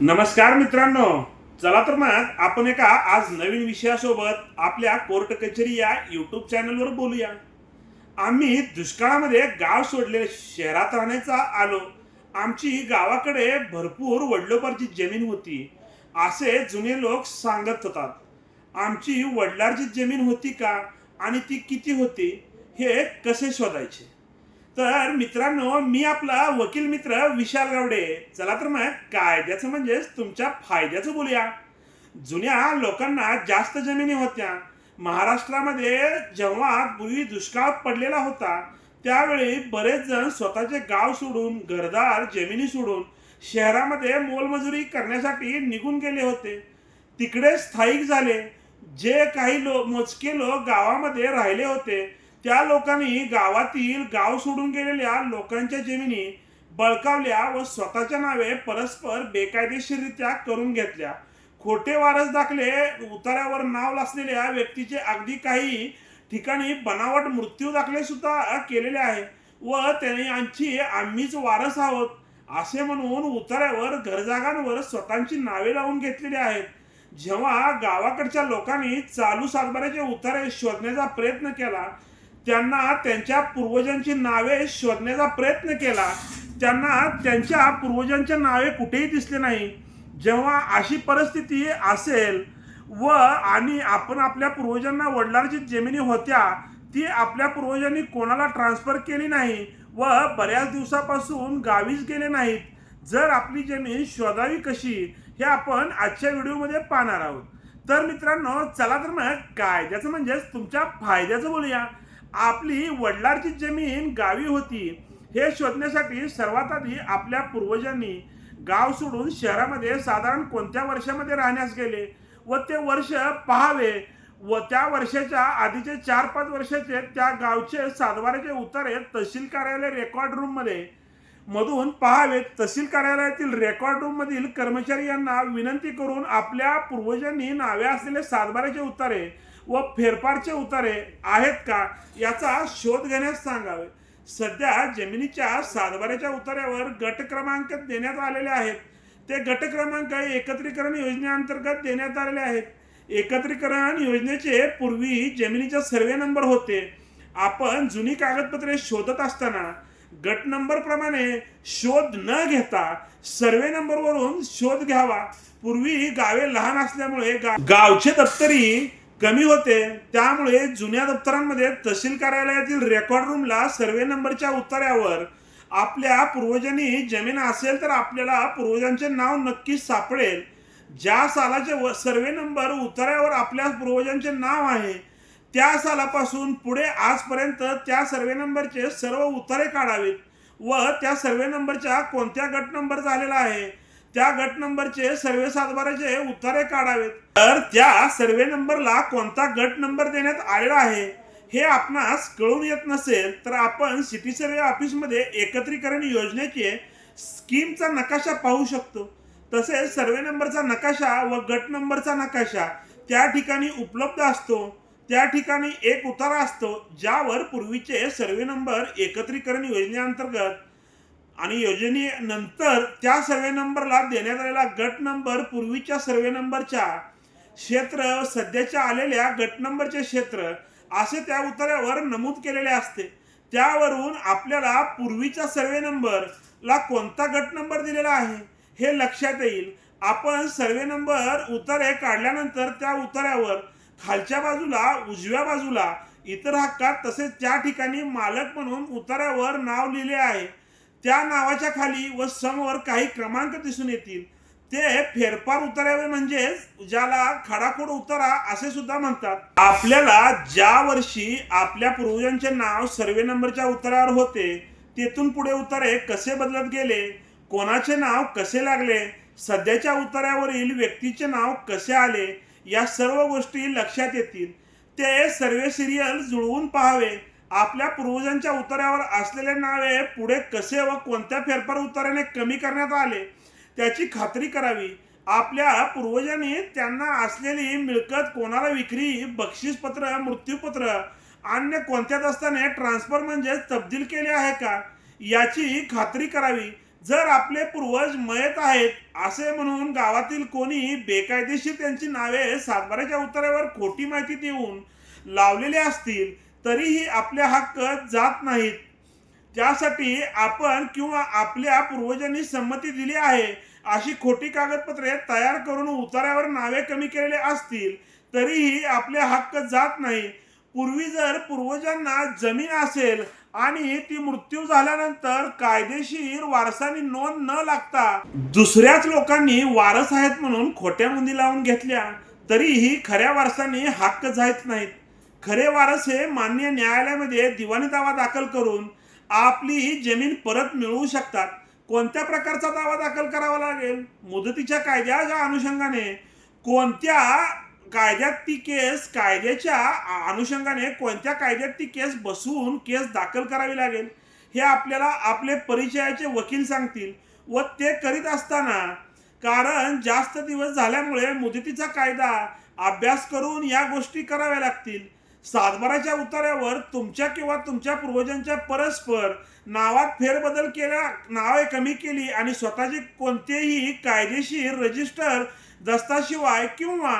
नमस्कार मित्रांनो. चला तर मग आपण एका आज नवीन विषयासोबत आपल्या कोर्ट कचेरी या युट्यूब चॅनलवर बोलूया. आम्ही दुष्काळामध्ये गाव सोडले शहरात राहण्याचा आलो. आमची गावाकडे भरपूर वडलोपारची जमीन होती. असे जुने लोक सांगत होतात. आमची वडिलांची जमीन होती का? आणि ती किती होती? हे कसे शोधायचे? तर मित्रांनो मी आपला वकील मित्र विशाल गावडे. चला तर मग कायद्याचं म्हणजेच तुमच्या फायद्याचं बोलूया. जुन्या लोकांना जास्त जमिनी होत्या. महाराष्ट्रामध्ये जेव्हा पूर्वी दुष्काळ पडलेला होता त्यावेळी बरेच जण स्वतःचे गाव सोडून घरदार जमिनी सोडून शहरामध्ये मोलमजुरी करण्यासाठी निघून गेले होते. तिकडे स्थायिक झाले. जे काही लोक मोजके लोक गावामध्ये राहिले होते त्या लोकांनी गावातील गाव सोडून गेलेल्या लोकांच्या जमिनी बळकावल्या व स्वतःच्या नावे परस्पर बेकायदेशीररित्या करून घेतल्या. खोटे वारस दाखले उतार्यावर नाव लासलेल्या व्यक्तीचे अगदी काही ठिकाणी बनावट मृत्यू दाखले सुद्धा केलेले आहे व त्यांनी आमची आम्हीच वारस आहोत असे म्हणून उतार्यावर घरजागांवर स्वतःची नावे लावून घेतलेली आहेत. जेव्हा गावाकडच्या लोकांनी चालू सातबाऱ्याचे उतारे शोधण्याचा प्रयत्न केला त्यांना त्यांच्या पूर्वजांची नावे शोधण्याचा प्रयत्न केला त्यांना त्यांच्या पूर्वजांच्या नावे कुठेही दिसले नाही जेव्हा अशी परिस्थिती असेल व आणि आपण आपल्या पूर्वजांना वडिलांची जमिनी होत्या ती आपल्या पूर्वजांनी कोणाला ट्रान्सफर केली नाही व बऱ्याच दिवसापासून गावीच गेले नाहीत जर आपली जमीन शोधावी कशी हे आपण आजच्या व्हिडिओमध्ये पाहणार आहोत. तर मित्रांनो चला तर मग कायद्याचं म्हणजेच तुमच्या फायद्याचं बोलूया. आपली वडिलांची जमीन गावी होती हे शोधण्यासाठी सर्वात आधी आपल्या पूर्वजांनी गाव सोडून शहरामध्ये साधारण कोणत्या वर्षामध्ये राहण्यास गेले व ते वर्ष पहावे व त्या वर्षाच्या आधीचे चार पाच वर्षाचे त्या गावचे सातबाराचे उतारे तहसील कार्यालय रेकॉर्ड रूममध्ये मधून पहावेत तहसील कार्यालयातील रेकॉर्ड रूममधील कर्मचारी यांना विनंती करून आपल्या पूर्वजांनी नावे असलेले सातबाराचे उतारे व फेरफारचे उतारे आहेत का याचा शोध घेण्यास सांगावे. सध्या जमिनीच्या सातबाऱ्याच्या उतार्यावर गट क्रमांक देण्यात आलेले आहेत. ते गट क्रमांक एकत्रीकरण योजनेअंतर्गत देण्यात आलेले आहेत. एकत्रीकरण योजनेचे पूर्वी जमिनीचा सर्वे नंबर होते. आपण जुनी कागदपत्रे शोधत असताना गट नंबर प्रमाणे शोध न घेता सर्वे नंबरवरून शोध घ्यावा. पूर्वी गावे लहान असल्यामुळे गा- गावचे दप्तरी कमी होते. त्यामुळे जुन्या दप्तरांमध्ये तहसील कार्यालयातील रेकॉर्ड रूमला सर्वे नंबरच्या उतार्यावर आपल्या पूर्वजांनी जमीन असेल तर आपल्याला पूर्वजांचे नाव नक्कीच सापडेल. ज्या सालाचे व- सर्वे नंबर उतार्यावर आपल्या पूर्वजांचे नाव आहे त्या सालापासून पुढे आजपर्यंत त्या सर्वे नंबरचे सर्व उतारे काढावेत व त्या सर्वे नंबरच्या कोणत्या गट नंबर झालेला आहे त्या गट नंबरचे सर्वे सातबाराचे उतारे काढावेत. तर त्या सर्वे नंबरला कोणता गट नंबर देण्यात आलेला आहे हे आपणास कळून येत नसेल तर आपण सिटी सर्वे ऑफिसमध्ये एकत्रीकरण योजनेचे स्कीमचा नकाशा पाहू शकतो. तसेच सर्वे नंबरचा नकाशा व गट नंबरचा नकाशा त्या ठिकाणी उपलब्ध असतो. त्या ठिकाणी एक उतारा असतो ज्यावर पूर्वीचे सर्वे नंबर एकत्रीकरण योजनेअंतर्गत आणि योजनेनंतर त्या सर्वे नंबरला देण्यात आलेला गट नंबर पूर्वीच्या सर्वे नंबरच्या क्षेत्र सध्याच्या आलेल्या गट नंबरचे क्षेत्र असे त्या उतार्यावर नमूद केलेले असते. त्यावरून आपल्याला पूर्वीच्या सर्वे नंबरला कोणता गट नंबर दिलेला आहे हे लक्षात येईल. आपण सर्वे नंबर उतारे काढल्यानंतर त्या उतार्यावर खालच्या बाजूला उजव्या बाजूला इतर हक्कात तसेच त्या ठिकाणी मालक म्हणून उतार्यावर नाव लिहिले आहे. त्या नावाच्या खाली व समोर काही क्रमांक दिसून येतील. ते फेरफार उतारावे म्हणजेच ज्याला खडाखोड उतारा असे सुद्धा म्हणतात. आपल्याला ज्या वर्षी आपल्या पूर्वजांचे नाव सर्वे नंबरच्या उतारावर होते तेथून पुढे उतारे कसे बदलत गेले? कोणाचे नाव कसे लागले? सध्याच्या उतार्यावरील व्यक्तीचे नाव कसे आले? या सर्व गोष्टी लक्षात येतील. ते सर्वे सिरियल जुळवून पाहावे. आपल्या पूर्वजांच्या उतार्यावर असलेले नावे पुढे कसे व कोणत्या फेरफार उतार्याने कमी करण्यात आले त्याची खात्री करावी. आपल्या पूर्वजांनी त्यांना असलेली मिळकत कोणाला विक्री बक्षीसपत्र मृत्यूपत्र अन्य कोणत्या दस्ताने ट्रान्सफर म्हणजेच तब्दील केले आहे का याची खात्री करावी. जर आपले पूर्वज मयत आहेत असे म्हणून गावातील कोणी बेकायदेशीर त्यांची नावे सातबाराच्या उत्तरावर खोटी माहिती देऊन लावलेले असतील तरीही आपले हक्क जात नाहीत. त्यासाठी आपण किंवा आपल्या पूर्वजांनी संमती दिली आहे अशी खोटी कागदपत्रे तयार करून उतार्यावर नावे कमी केलेले असतील तरीही आपले हक्क जात नाही. पूर्वी जर पूर्वजांना जमीन असेल आणि ती मृत्यू झाल्यानंतर कायदेशीर वारसानी नोंद न लागता दुसऱ्याच लोकांनी वारस आहेत म्हणून खोट्या मुंदी लावून घेतल्या तरीही खऱ्या वारसांनी हक्क जात नाहीत. खरे वारस हे मान्य न्यायालयामध्ये दिवाणी दावा दाखल करून आपली जमीन परत मिळवू शकतात. कोणत्या प्रकारचा दावा दाखल करावा लागेल? मुदतीच्या कायद्याच्या अनुषंगाने? कोणत्या कायद्यात ती केस कायद्याच्या अनुषंगाने कोणत्या कायद्यात ती केस बसवून केस दाखल करावी लागेल? हे आपल्याला आपले परिचयाचे वकील सांगतील व ते करीत असताना कारण जास्त दिवस झाल्यामुळे मुदतीचा कायदा अभ्यास करून या गोष्टी कराव्या लागतील. सातबाराच्या उतार्यावर तुमच्या किंवा तुमच्या पूर्वजांच्या परस्पर नावात फेरबदल केला नावे कमी केली आणि स्वतःचे कोणतेही कायदेशीर रजिस्टर दस्ताशिवाय किंवा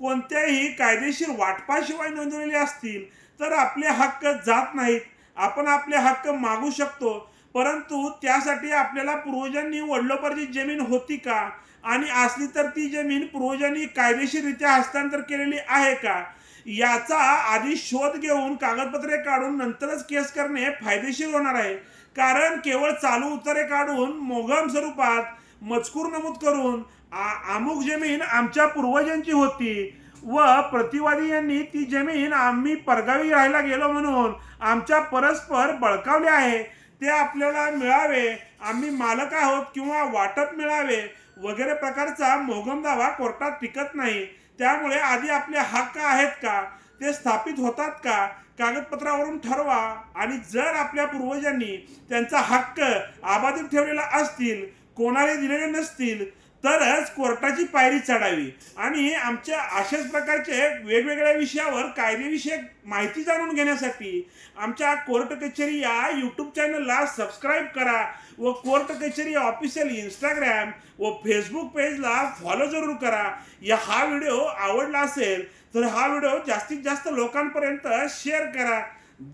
कोणत्याही कायदेशीर वाटपाशिवाय नोंदवलेले असतील तर आपले हक्क जात नाहीत. आपण आपले हक्क मागू शकतो परंतु त्यासाठी आपल्याला पूर्वजांनी वडलोपार्जित जमीन होती का? आणि असली तर ती जमीन पूर्वजांनी कायदेशीररित्या हस्तांतर केलेली आहे का? याचा आधी शोध घेऊन कागदपत्रे काढून नंतरच केस करणे फायदेशीर होणार आहे. कारण केवळ चालू उत्तरे काढून मोगम स्वरूपात मजकूर नमूद करून आ- अमुक जमीन आमच्या पूर्वजांची होती व प्रतिवादी यांनी ती जमीन आम्ही परगावी राहायला गेलो म्हणून आमच्या परस्पर बळकावले आहे. ते आपल्याला मिळावे आम्ही मालक आहोत किंवा वाटप मिळावे वगैरे प्रकारचा मोगम दावा कोर्टात टिकत नाही. त्यामुळे आधी आपले हक्क आहेत का? ते स्थापित होतात का? कागदपत्रावरून ठरवा. आणि जर आपल्या पूर्वजांनी त्यांचा हक्क आबाधित ठेवलेला असतील कोणाला दिलेले नसतील तरच कोर्टाची पायरी चढावी. आणि आमच्या अशाच प्रकारचे वेगवेगळ्या विषयावर कायदेविषयक माहिती जाणून घेण्यासाठी आमच्या कोर्ट कचेरी या यूट्यूब चॅनलला सबस्क्राईब करा व कोर्ट कचेरी ऑफिशियल इंस्टाग्रॅम व फेसबुक पेजला फॉलो जरूर करा. या हा व्हिडिओ आवडला असेल तर हा व्हिडिओ जास्तीत जास्त लोकांपर्यंत शेअर करा.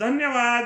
धन्यवाद.